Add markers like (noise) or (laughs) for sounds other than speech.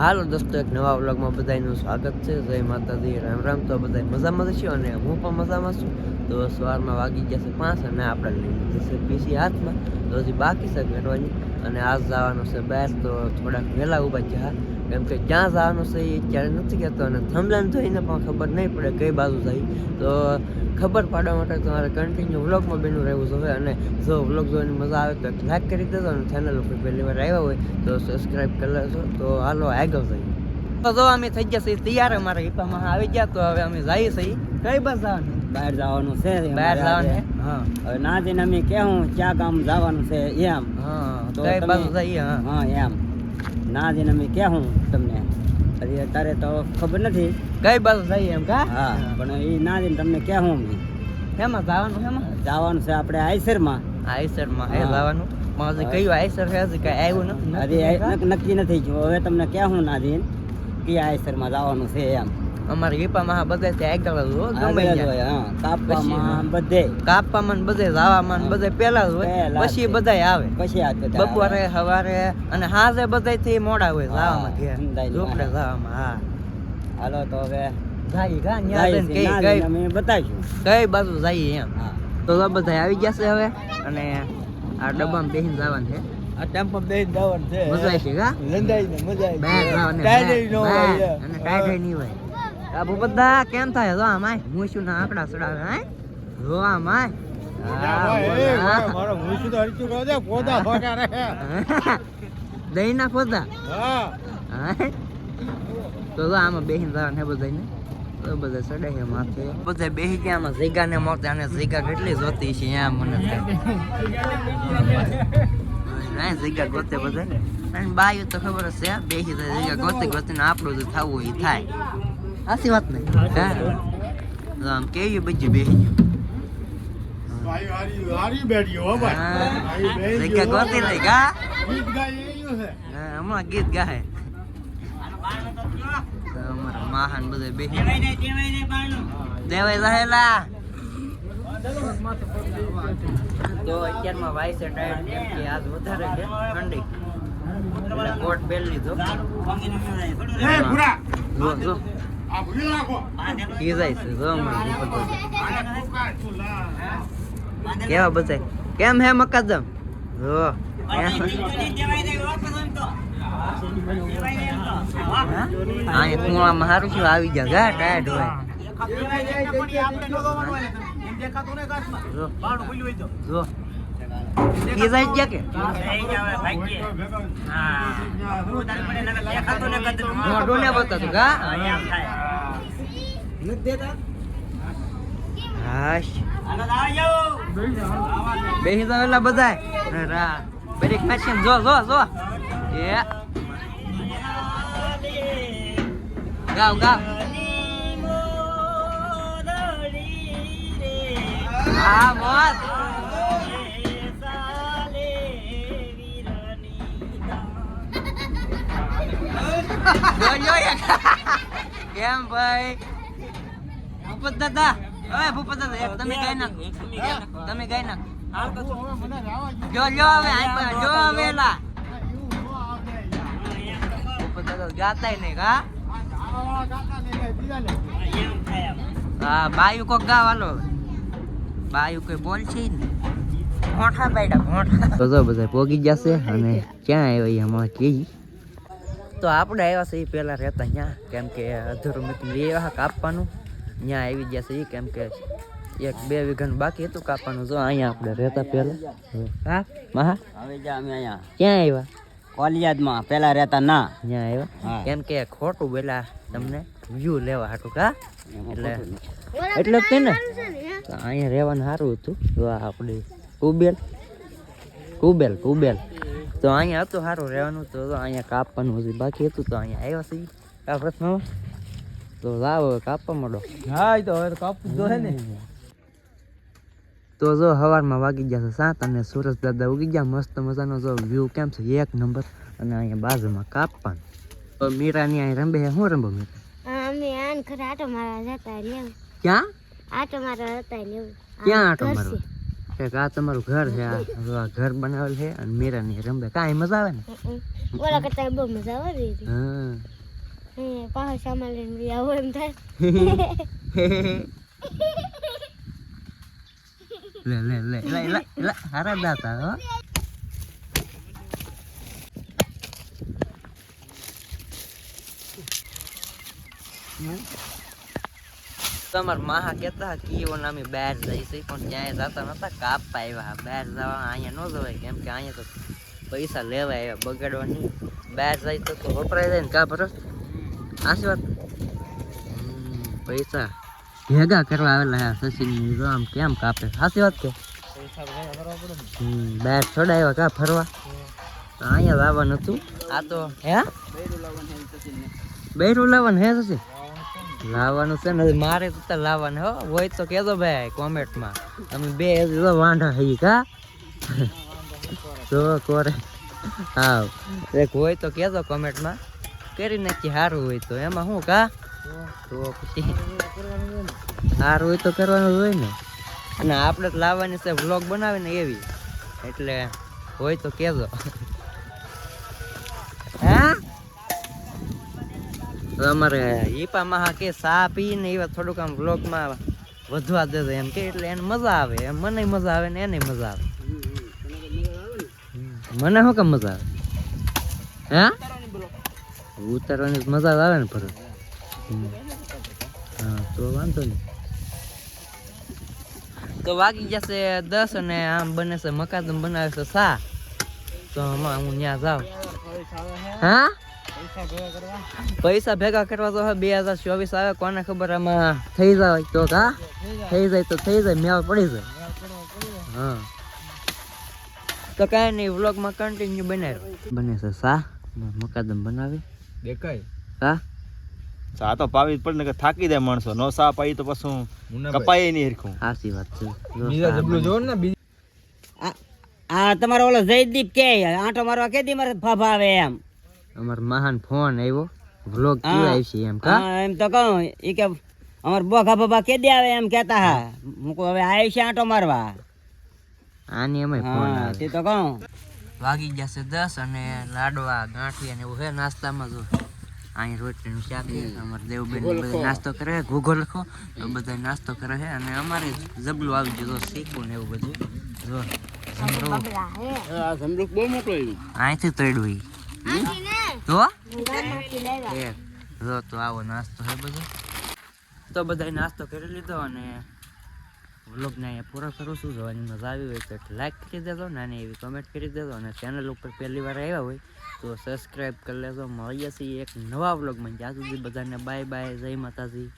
હાલો દોસ્તો, એક નવા વ્લોગમાં બધાનું સ્વાગત છે. જય માતાજી, રામ રામ. તો બધા મજામાં છીએ અને હું પણ મજામાં છું. તો સવારમાં વાગી ગયા છે પાંચ અને આપણે લઈ લીધી છે પીસી હાથમાં. તો હજી બાકી છે કરવાની અને આજ જવાનું છે બહાર. તો થોડાક વહેલા ઊભા થયા કેમ કે ક્યાં જવાનું છે એ નથી કહેતો અને થમલાન જોઈને પણ ખબર નહીં પડે કઈ બાજુ જાય. તો ખબર પાડવા માટે તમારે કન્ટિન્યુ વ્લોગમાં બેનું રહેવું જોઈએ અને જો વ્લોગ જોવાની મજા આવે તો લાઈક કરી દેજો અને ચેનલ ઉપર પહેલી વાર આવ્યા હોય તો સબસ્ક્રાઈબ કરી લેજો. તો હાલો આગળ જઈએ. તો જો અમે થઈ ગયા છીએ તૈયાર અમારા હિપામાં આવી ગયા તો હવે અમે જઈએ છીએ કઈ બસ જવાનું? બહાર જવાનું છે બહાર જવાનું છે? હા. હવે ના જઈને અમે કેવું ક્યાં ગામ જવાનું છે એમ. હા તો કઈ બાજુ જઈએ હા. હા એમ. ના જઈને અમે હું તમને. હજી અત્યારે તો ખબર નથી. કઈ બાજુ જઈએ એમ કા? હા પણ એ ના જઈને તમને કેવું હું હેમાં જવાનું હેમાં જવાનું છે આપણે આઈસરમાં. આઈસરમાં. એ જવાનું? મારે કયું આઈસર છે? હજી કઈ આવ્યું નથી નક્કી નથી હવે તમને કેવું ના જઈને કે આઈસરમાં જવાનું છે એમ. અમારે હિપામાં બધે ત્યાં આગળ જ હોય ગમે ત્યાં. કાપવામાં બધે. કાપવામાં બધે લાવામાં બધે પેલા જ હોય પછી બધા બધાય આવે. પછી બપોરે સવારે અને હાજે બધાયથી મોડા હોય લાવામાં ઘેર. સમજાય લાવામાં હા. હાલો તો હવે જાય જાય કઈ કઈ. અમે બતાવીશું. કઈ બાજુ જઈએ એમ. તો બધા આવી ગયા છે હવે. અને આ ડબ્બામાં બેસીને જવાનું છે. આ ટેમ્પો બે જવાનું છે. મજા આવી ને મજા હોય. અને ટાયરે નહીં હોય. આ બધા કેમ થાય? જો આમાય મૂછું ના આંકડા ચડાવે હે જો આમાય હા, તો (laughs) દહીં ના પોતા તો આમાં બેહીને બધાને તો બધા ચડે છે માથે. બધા બેહી ગયા આમાં ઝીગા ને મોતે અને ઝીગા કેટલી જોતી છે ત્યાં મને થાય. ઝીગા ગોતે બધા અને બાયું તો ખબર છે બેસી જાય ઝીગા ગોતે ગોતે ને આપણું જે થવું એ થાય. સાચી વાત ને આમ કેવી બધી હા, હમણાં ગીત ગાય તો અમારા મહાન બધા બેસી દેવાય રહેલા તો અત્યારમાં છે ટાયર કેમ કે આજ વધારે છે? ઠંડી. એટલે કોટ પહેરી લીધો. જો જો. ઈ જાય છે જો લા કેવા બધા કેમ હે મકાદમ જો? હા? અહીંયા કુવામાં સારું શું આવી જાય ગા ટાયર હોય. જો. જો જાય છે કે? મોઢું ને બતાતું ગા હાશ. બેસી જાવ એલા બધાય. રા બ્રેક મારશે જો જો જો. એ. ગાવ ગાવ. મોત. જોજો એક. કેમ ભાઈ? ભૂપત દાદા. હવે ભૂપત દાદા એક તમે ગાઈ નાખો. તમે ગાઈ નાખો. જો જો હવે જો હવે લા ભૂપત દાદા ગાતા નહીં કા હા બાયુ કોક ગાવ બાયુ કોઈ બોલ છે ને? ભોંઠા બાયડા તો બધા પોગી જશે અને ક્યાં આવ્યો અમારે કેજી? તો આપણે આવ્યા છે એ પહેલા રહેતા ત્યાં કેમ કે અધૂરું મિત્ર એવા કાપવાનું. ત્યાં આવી ગયા છે એ કેમ કે એક બે વીઘાનું બાકી હતું કાપવાનું. જો અહીંયા આપણે રહેતા પહેલા. હા? મહા? હવે જા અમે અહીંયા. ક્યાં આવ્યા? કોલિયાદમાં પહેલાં રહેતા ના. ત્યાં આવ્યા? કેમ કે ખોટું પેલા તમને વ્યૂ લેવા હાટું કા એટલે એટલે એટલે ને. અહીંયા રહેવાનું સારું હતું. જો આપણે કુબેલ કુબેલ કુબેલ તો અહીંયા હતું સારું રહેવાનું તો અહીંયા કાપવાનું હતું બાકી હતું તો અહીંયા આવ્યા છીએ. આ પ્રશ્ન તો લાવો કાપવા માંડો. હા તો હવે કાપવું તો હે ને. તો જો સવારમાં વાગી ગયા છે સાત અને સુરજ દાદા ઉગી ગયા. મસ્ત મજાનો જો વ્યૂ કેમ છે? એક નંબર અને અહીંયા બાજુમાં કાપવાનું. તો મીરાની અહીં રંબે શું રંબો મીરા? અમે આન ખરા આટો મારા જતા લેવું ક્યાં? આટો મારા હતા લેવું ક્યાં આટો મારવા? કંઈક આ તમારું ઘર છે આ ઘર બનાવેલ છે અને મેરા ની રમે કાંઈ મજા આવે ને? ઓલા કરતા બહુ મજા આવે દીદી હા. પાછો સામાન લઈને આવો એમ થાય. લે લે. લે લે લે લે હારા દાતા હો. તમાર માહા કહેતા કે ઈવો નામે બહાર છે પણ ત્યાં જતા નતા કાપવા આવ્યા બહાર જવા અહીંયા ન જવાય કેમ કે અહીંયા તો પૈસા લેવા આવ્યા બગાડવા નહીં બહાર જાય તો તો વપરાય જાય ને કા ભરોસ આશી વાત? હમ, પૈસા ભેગા કરવા આવેલા હે જો આમ કેમ કાપે? સાચી વાત કે? બહાર છોડાવ્યા કા ફરવા? અહીંયા લાવવાનું હતું. આ તો હે? બૈરું લાવવાનું હે સચિન? લાવવાનું છે ને, મારે તો લાવવાનું હો. હોય તો કહેજો ભાઈ કોમેન્ટમાં. તમે બે વાંઢા થઈ કા? જો કોરે. હા એક હોય તો કહેજો કોમેન્ટમાં. કરી નાખી સારું હોય તો. એમાં શું કા? તો પછી સારું હોય તો કરવાનું હોય ને. અને આપણે લાવવાની છે વ્લોગ બનાવીને એવી. એટલે હોય તો કહેજો. અમારે ઈપામાં હા કે ચા પીને એવા થોડુંક આમ વ્લોગમાં વધવા દે એમ કે, એટલે એને મજા આવે. એમ મને મજા આવે ને એને મજા આવે. મને શું કામ મજા આવે? હે? ઉતારવાની મજા આવે ને ફરક હા, તો વાંધો નહીં. તો વાગી જશે દસ અને આમ બને છે મકાદમ બનાવે છે સા તો હું ત્યાં જાઉં. હા? પૈસા ભેગા કરવા? તો બે હજાર ચોવીસ આવે કોને ખબર આમાં થઈ જાય તો કા? થઈ જાય તો થઈ જાય મેળ પડી જાય. હા. તો કાંઈ નહીં વ્લોગમાં કન્ટિન્યુ બનાવ્યો. બને છે સા મકાદમ બનાવી. દેખાય. હા? સા તો પાવી જ પડે ને કે થાકી જાય માણસો. નો સા પાઈ તો પાછું કપાય નહીં હરખું. સાચી વાત છે. બીજા જબલું જોવો ને બીજું. આ આ તમારો ઓલો જયદીપ કે આંટો મારવા કે દી મારે ફાફા આવે એમ? અમાર મહાન ફોન આવ્યો. વ્લોગ હા. કેવું આવશે એમ કા? હા એમ તો કહું. એ કે અમાર બોખા બાબા કે દે આવે એમ કેતા હા. હું કહું હવે આવી છે આંટો મારવા. આની અમે ફોન તે તો કહું. વાગી જશે દસ અને લાડવા ગાંઠિયા ને એવું છે નાસ્તામાં જો. અહીં રોટલીનું શાક છે અમારે દેવબેન ને બધા નાસ્તો કરે છે ઘૂઘો લખો તો બધા નાસ્તો કરે છે અને અમારે જબલું આવી ગયું શીખવું ને એવું બધું. જો અહીંથી ને? તો જો તો આવો નાસ્તો છે બધો. તો બધાય નાસ્તો કરી લીધો અને વ્લોગને અહીંયા પૂરો કરું છું. જોવાની મજા આવી હોય તો લાઈક કરી દેજો નાની એવી કમેન્ટ કરી દેજો. અને ચેનલ ઉપર પહેલી વાર આવ્યા હોય તો સબસ્ક્રાઈબ કરી લેજો. મળીએ છીએ એક નવા વ્લોગમાં. જ્યાં સુધી બધાને બાય બાય જય માતાજી.